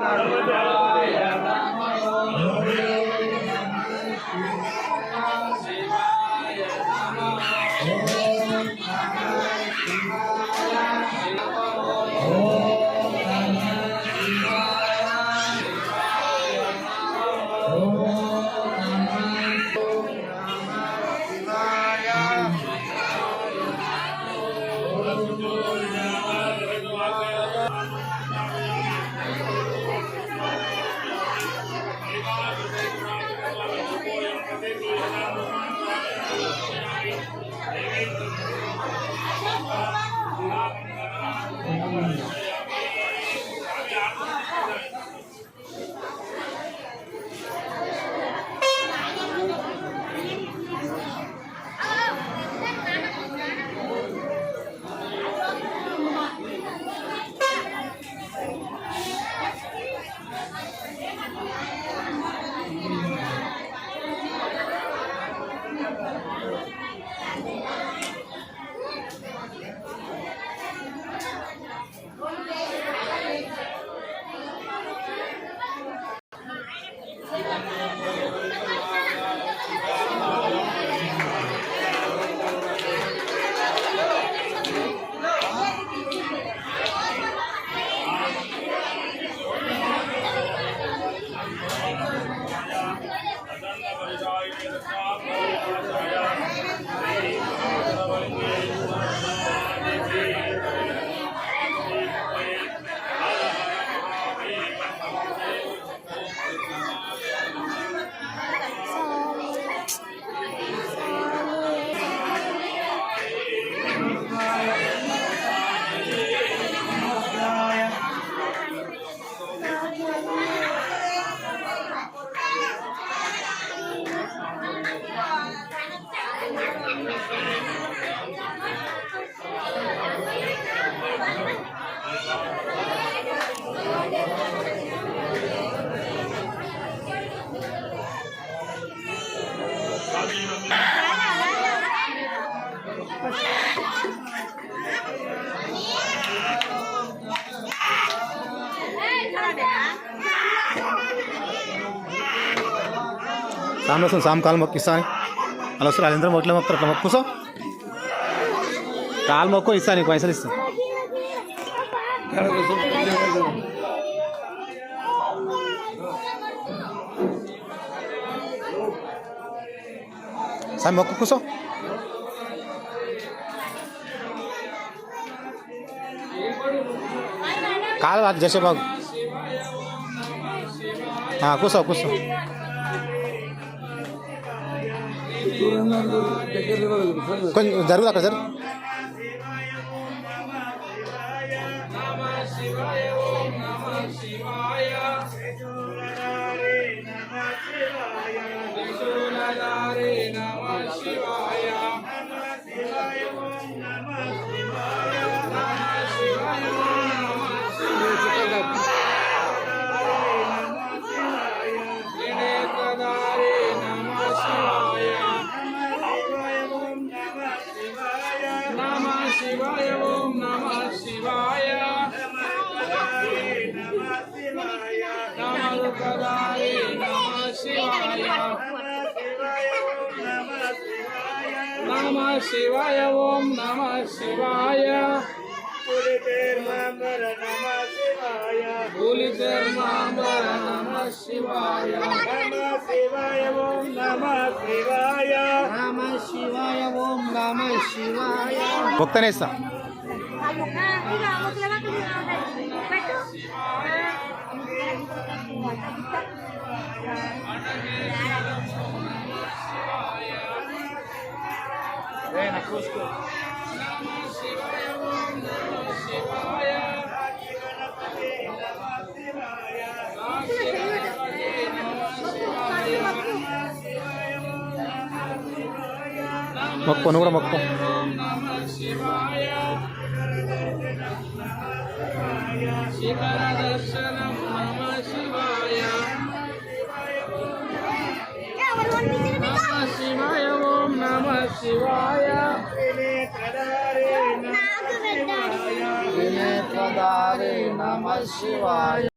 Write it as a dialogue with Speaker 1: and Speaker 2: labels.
Speaker 1: Hallelujah. Bye. సామి వస్తుంది సామి కాలు మొక్కు ఇస్తాను. అలా వస్తారు వాళ్ళందరూ మొక్కలు మొక్కుతారు అట్లా మొక్కు కూసో. కాలు మొక్కు ఇస్తాను నీకు పైసలు ఇస్తాను సార్ మొక్కు కూసో. కాలు అది చేసే బాగు ఆ, కూసో కూసో. కొంచెం జరుగుదా అక్కడ జరుగు
Speaker 2: శివాయ. నమరుకదాయ నమ శివాయ నమ శివాయ ఓం నమ శివాయ భూలితర్మాంబర నమ శివాయ
Speaker 3: శివాయ ఓం నమ శివాయ
Speaker 2: నమ శివాయ ఓం నమ శివాయ
Speaker 1: మొక్కు నువ్వు కూడా మొక్కు.
Speaker 2: శిఖర దర్శనం త్రినేత్రధారే నమ శివాయ